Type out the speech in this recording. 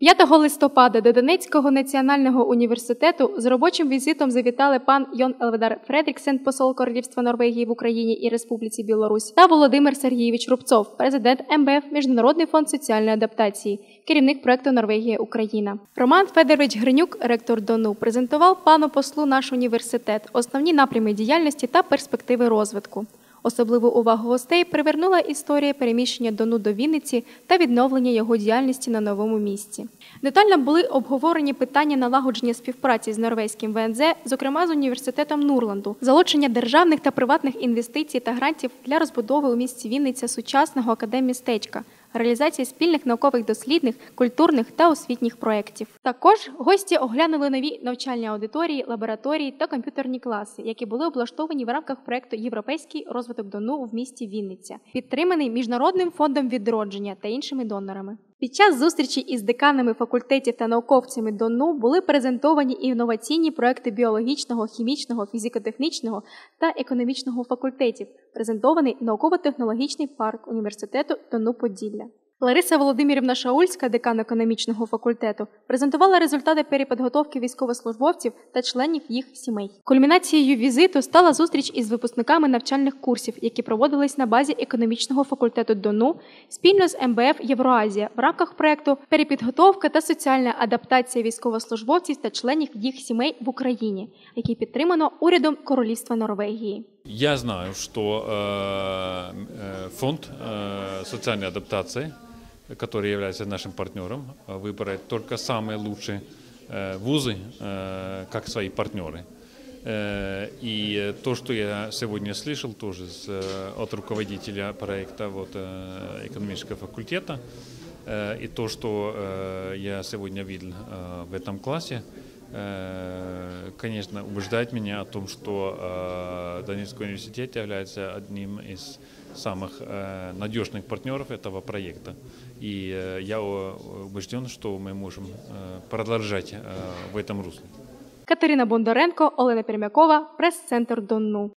5 листопада до Донецького національного університету з робочим візитом завітали пан Йон Елведар Фредріксен, посол Королівства Норвегії в Україні і Республіці Білорусь, та Володимир Сергійович Рубцов, президент МВФ Міжнародний фонд соціальної адаптації, керівник проекту Норвегія Україна. Роман Федорович Гринюк, ректор ДОНУ, презентував пану послу наш університет, основні напрями діяльності та перспективи розвитку. Особливу увагу гостей привернула історія переміщення Дону до Вінниці та відновлення його діяльності на новому місці. Детально були обговорені питання налагодження співпраці з норвезьким ВНЗ, зокрема з університетом Нурланду, залучення державних та приватних інвестицій та грантів для розбудови у місті Вінниця сучасного академмістечка, реалізації спільних наукових дослідних, культурних та освітніх проєктів. Також гості оглянули нові навчальні аудиторії, лабораторії та комп'ютерні класи, які були облаштовані в рамках проєкту Європейський розвиток Дону в місті Вінниця, підтриманий Міжнародним фондом відродження та іншими донорами. Під час зустрічі із деканами факультетів та науковцями ДОНУ були презентовані інноваційні проекти біологічного, хімічного, фізико-технічного та економічного факультетів, презентований науково-технологічний парк університету ДОНУ Поділля. Лариса Володимирівна Шаульська, декан економічного факультету, презентувала результати перепідготовки військовослужбовців та членів їх сімей. Кульмінацією візиту стала зустріч із випускниками навчальних курсів, які проводились на базі економічного факультету ДОНУ спільно з МБФ Євроазія в рамках проекту Перепідготовка та соціальна адаптація військовослужбовців та членів їх сімей в Україні, який підтримано урядом Королівства Норвегії. Я знаю, что э, э, фонд э, социальной адаптации, Который является нашим партнером, э, выбирает только самые лучшие э, вузы э, как свои партнеры. И то, что я сегодня слышал тоже от руководителя проекта вот, экономического факультета, и то, что я сегодня видел в этом классе, конечно, убеждает меня о том, что э, Донецкий университет является одним из самых э, надежных партнеров этого проекта. И э, я э, убежден, что мы можем э, продолжать э, в этом русле. Катерина Бондаренко, Олена Пермякова, прес-центр Донну.